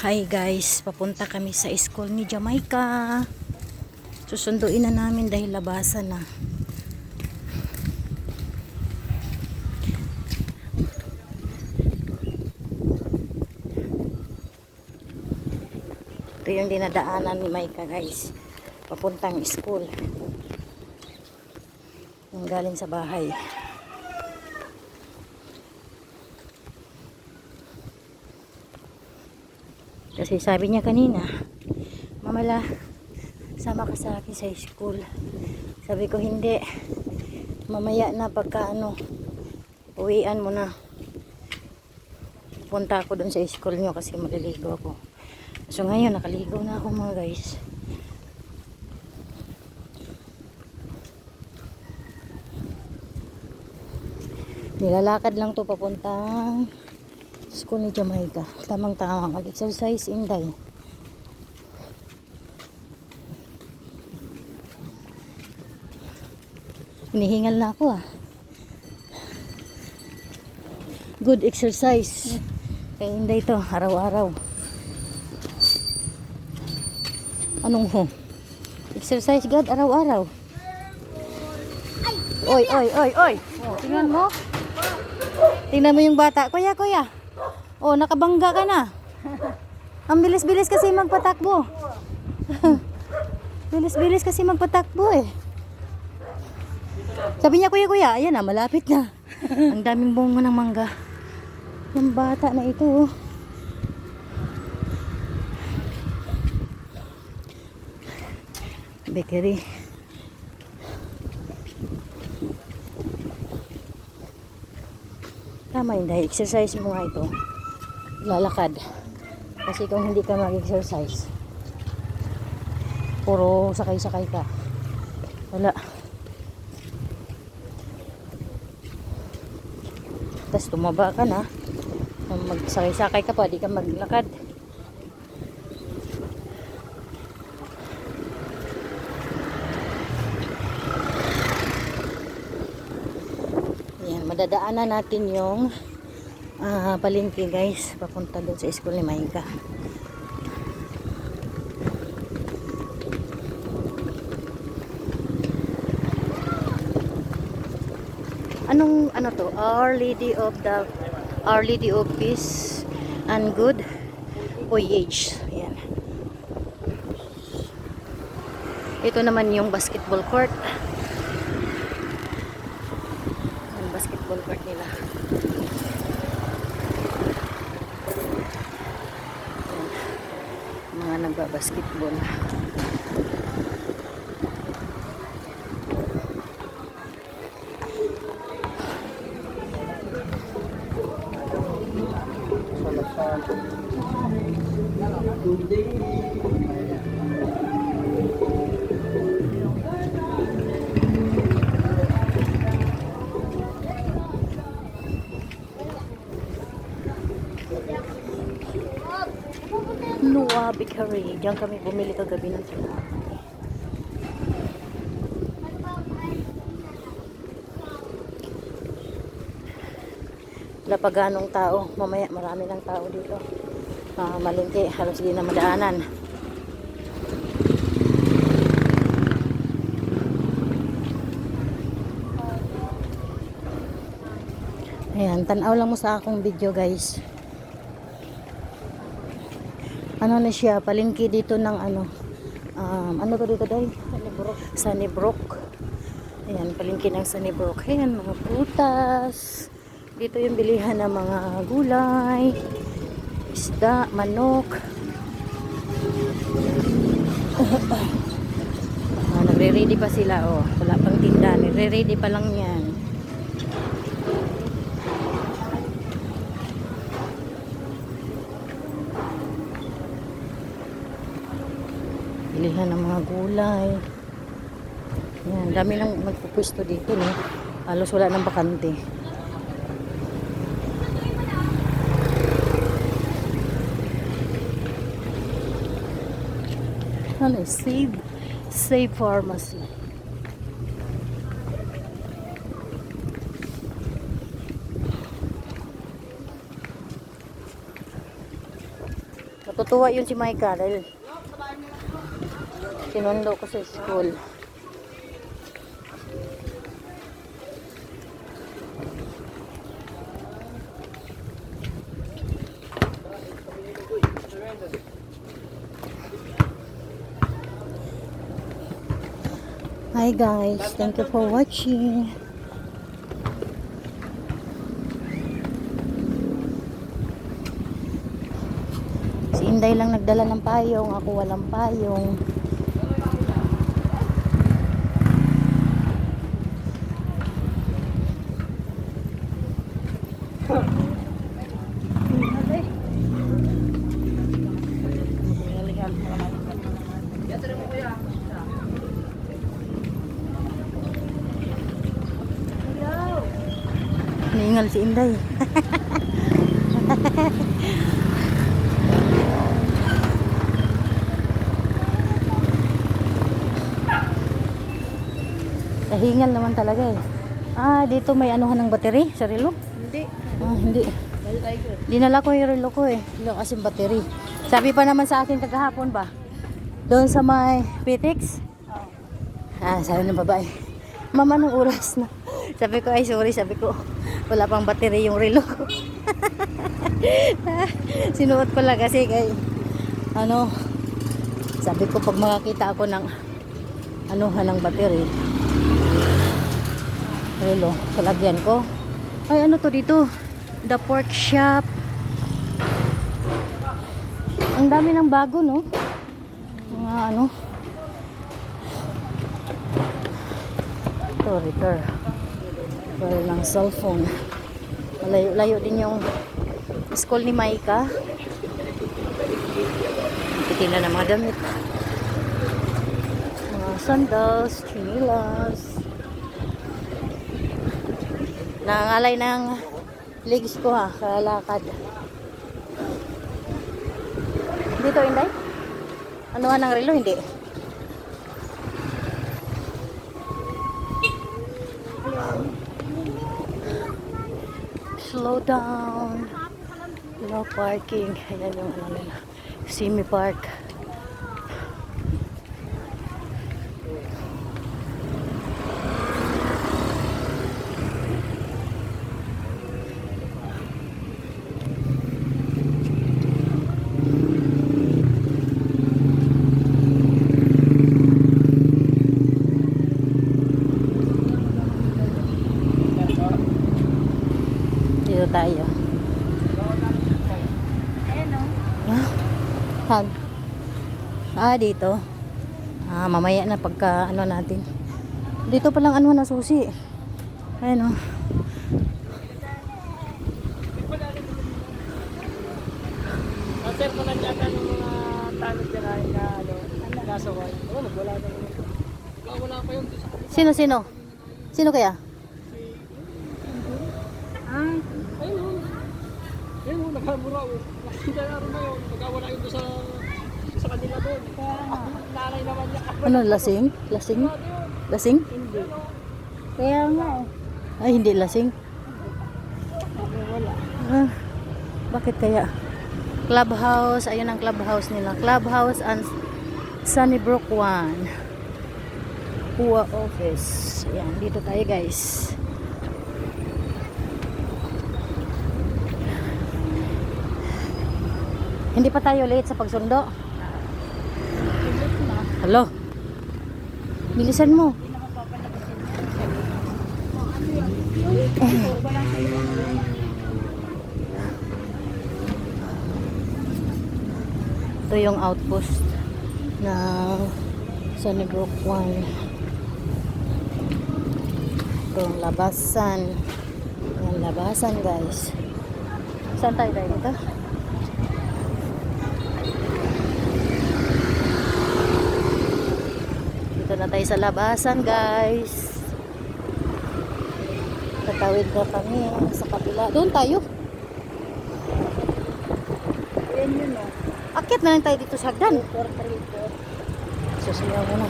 Hi guys, papunta kami sa school ni Jamaica. Susunduin na namin dahil labasan na. Ito yung dinadaanan ni Maika guys. Papuntang school. Yung galing sa bahay. Kasi sabi niya kanina, Mamala, sama ka sa akin sa school. Sabi ko, hindi. Mamaya na pagka ano, uwian mo na. Punta ako dun sa school niyo kasi maliligo ako. So ngayon, nakaligo na ako mga guys. Nilalakad lang to papuntang school ni Jamaica. Tamang tama. Mag-exercise inday. Hinihingal na ako ah. Good exercise. Kaya inday to, araw-araw. Anong ho? Exercise God, araw-araw. Oy, oy, oy, oy. Tingnan mo. Tingnan mo yung bata. Kuya, kuya. Oh, nakabangga ka na. Ang bilis-bilis kasi magpatakbo. bilis-bilis kasi magpatakbo eh. Sabi niya, kuya, kuya, ayan na, malapit na. Ang daming bunga ng mangga. Yung bata na ito, oh. Bakery. Tama yun dahil exercise mo nga ito. Lalakad. Kasi kung hindi ka mag-exercise, puro sakay-sakay ka. Wala. Tapos tumaba ka na. Magsakay-sakay ka pa, di ka maglakad. Ayan, madadaanan natin yung ah, palengke guys. Papunta doon sa school ni Maika. Anong ano to? Our Lady of the Our Lady of Peace and Good Voyage. Ayan. Ito naman yung basketball court. Yung basketball court nila. Ayan. Mga nagbabasketball. Luwabi Curry. Diyan kami bumili kagabi ng sinabi. Wala pa ganong tao. Mamaya marami ng tao dito. Ah, malingki. Halos di na madaanan. Ayan, tanaw lang mo sa akong video guys. Ano na siya, palingki dito ng ano, um, ano to dito dahil? Sunnybrook. Sunnybrook. Ayan, palingki ng Sunnybrook. Ayan, mga prutas. Dito yung bilihan ng mga gulay, isda, manok. ah, nagre-ready pa sila, oh. Wala pang tinda, nagre-ready pa lang yan. Bilihan ng mga gulay. Yan, dami lang magpupwesto dito, no? Halos wala ng bakante. Ano, save, save pharmacy. Tutuwa yun si Micah dahil sinundo ko sa school. Hi guys, thank you for watching. Si Inday lang nagdala ng payong, ako walang payong. Ningal si Inday. Nahingal naman talaga eh. Ah, dito may anuhan ng battery sa relo? Hindi. Ah, hindi. Dinala ko yung relo ko eh. Wala kasing battery. Sabi pa naman sa akin kagahapon ba? Doon sa may PTX? Oo. Ah, sabi ng babae. Mama, anong oras na? Sabi ko, ay sorry, sabi ko, wala pang battery yung relo ko. Sinuot ko lang kasi kay, ano, sabi ko pag makakita ako ng, anuhan ng battery, relo, palagyan ko. Ay, ano to dito? The pork shop. Ang dami ng bago, no? Mga ano, Ito, repair. Repair ng cellphone. Malayo-layo din yung school ni Maika. Titingnan ng mga damit. Mga sandals, chinilas. Nangangalay ng legs ko ha, kalakad. Dito, Inday? Ano nga ng relo? Hindi. Slow down. No parking. Ayan yung ano nila. Simi Park. Dito tayo. Ayan o. Ah, hag. Ah, dito. Ah, mamaya na pagka ano natin. Dito palang ano na susi. Ayan oh. Sir, kung nandiyan ng mga tanong dyan ay na ano, kaso ko. Oo, wala na naman. Wala pa yun. Sino sino? Sino kaya? Ah, ayun o. Ayun o, nagkamura o. Nakita na rin na yun. Magkawala yun sa sa kanila doon. Nanay naman niya. Ano lasing? Lasing? Lasing? Hindi. Kaya nga eh. Ay, hindi lasing. Wala. Ah, bakit kaya? Clubhouse, ayun ang clubhouse nila. Clubhouse and Sunnybrook 1. Hua office. Ayan, dito tayo guys. Hindi pa tayo late sa pagsundo. Hello? Bilisan mo. Ito yung outpost ng Sunnybrook 1. Ito yung labasan. Yung labasan guys. Saan tayo tayo dito? Na tayo sa labasan guys. Tatawid na kami sa kabila. Doon tayo. Ayan yun o. Akit na lang tayo dito sa hagdan. 434. Susuyaw mo na.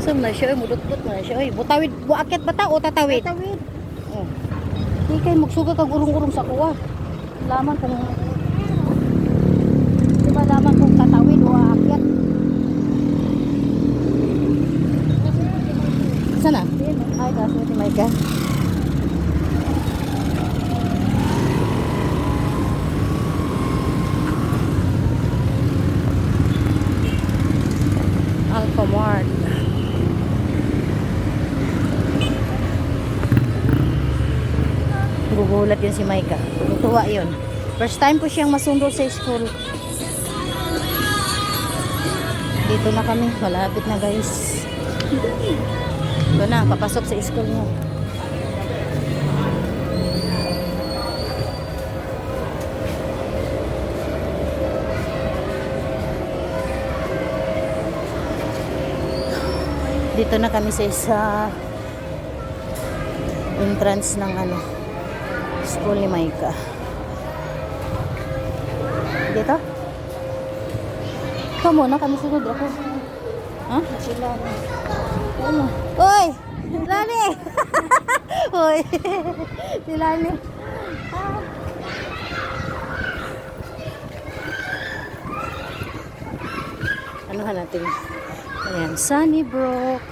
Saan na siya? Mudot-dot na siya. Ay, butawid. Buakit ba ta o tatawid? Tawid. Oh. Di kay magsuga kag urong-urong sa kuwa. Laman ka nung... malaman kung tatawid o aakyat. Sana? Ay, Alphamart. Gugulat yun si Micah. Tuwa yun. First time po siyang masundo sa school. Dito na kami. Malapit na guys. Ito na, papasok sa school niya. Dito na kami sa isa entrance ng ano school ni Maika. Dito? Ikaw muna kami sunod ako. Ha? Sila Ano? Uy! Lani! Uy! si Lani. Ah. Ano natin? Ayan, Sunnybrook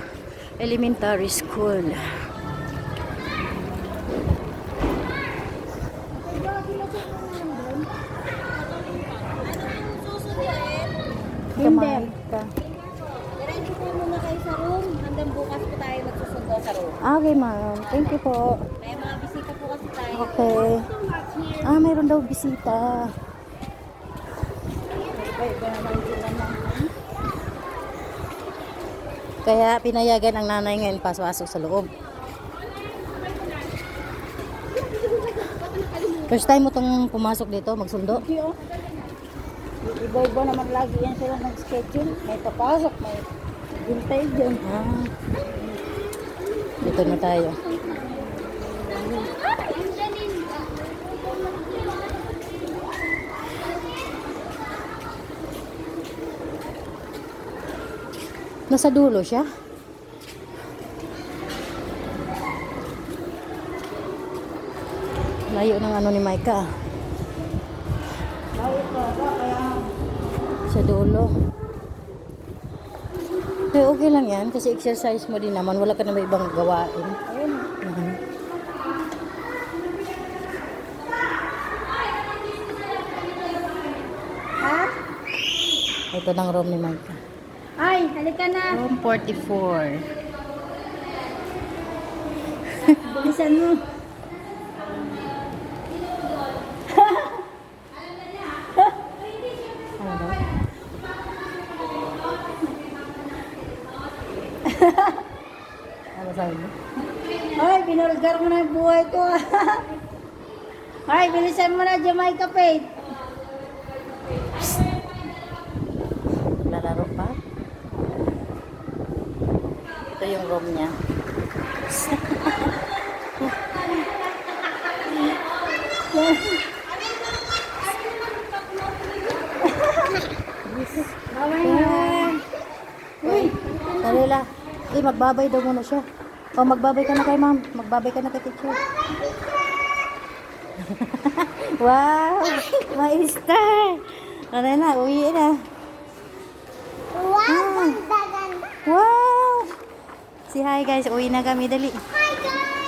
Elementary School. Hindi. Diretso po muna kayo sa room. Hanggang bukas po tayo magsusundo sa room. Okay, ma'am. Thank you po. May mga bisita po kasi tayo. Okay. Ah, mayroon daw bisita. Kaya pinayagan ang nanay ngayon pasok sa loob. First time mo tong pumasok dito, magsundo? Iba-iba naman lagi yan sila ng schedule. May papasok, may hintay dyan. Ah. Dito na tayo. Nasa dulo siya? Layo ng ano ni Micah. Sa dulo. Pero okay lang yan kasi exercise mo din naman. Wala ka na may ibang gawain. Ayun. Mhm. Ha? Ito ng room ni Micah. Ay, halika na. Room 44. Bilisan mo. Ano sabi mo? Ay, binulgar mo na yung buhay ko. Ay, bilisan mo na Jamaica Faith. Lalaro pa? Ito yung room niya. Uy, Dalila. Eh, magbabay daw muna siya. O, magbabay ka na kay ma'am. Magbabay ka na kay teacher. wow! Maestar! Ano na, uwi na. wow, Wow! Si hi guys, uwi na kami, dali.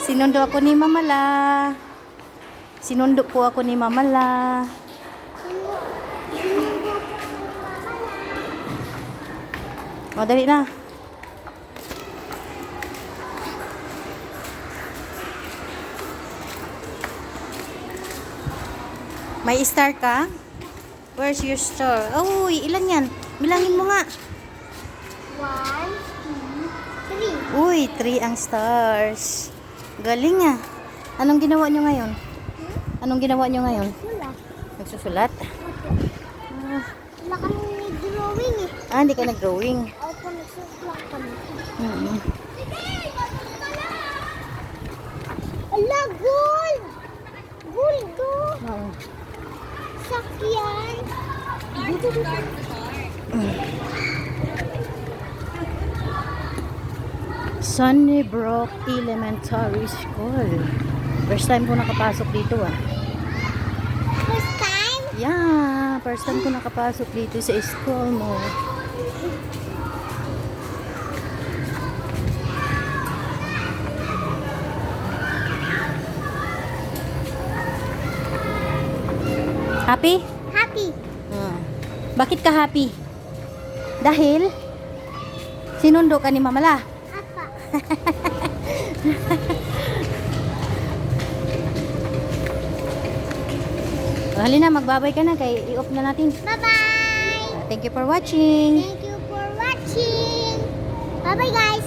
Sinundo ako ni Mama La. Sinundo po ako ni Mama La. O, dali na. May star ka? Where's your star? Oh, ilan yan? Bilangin mo nga. Uy, three ang stars. Galing ah. Anong ginawa nyo ngayon? Anong ginawa nyo ngayon? Wala. Nagsusulat? Ah, Wala kami drawing eh. ah hindi ka nag-drawing. Opo, nagsusulat kami. Mm-hmm. Ala, gold! Gold ko! Oo. Sakyan! Dito, dito. Sunnybrook Elementary School. First time ko nakapasok dito ah. First time? Yeah, First time ko nakapasok dito sa school mo. Happy? Happy. Ah. Bakit ka happy? Dahil? Sinundo ka ni Mamala? Oh, halina, magbabay ka na kay i-off na natin. Bye-bye. Thank you for watching. Thank you for watching. Bye-bye, guys.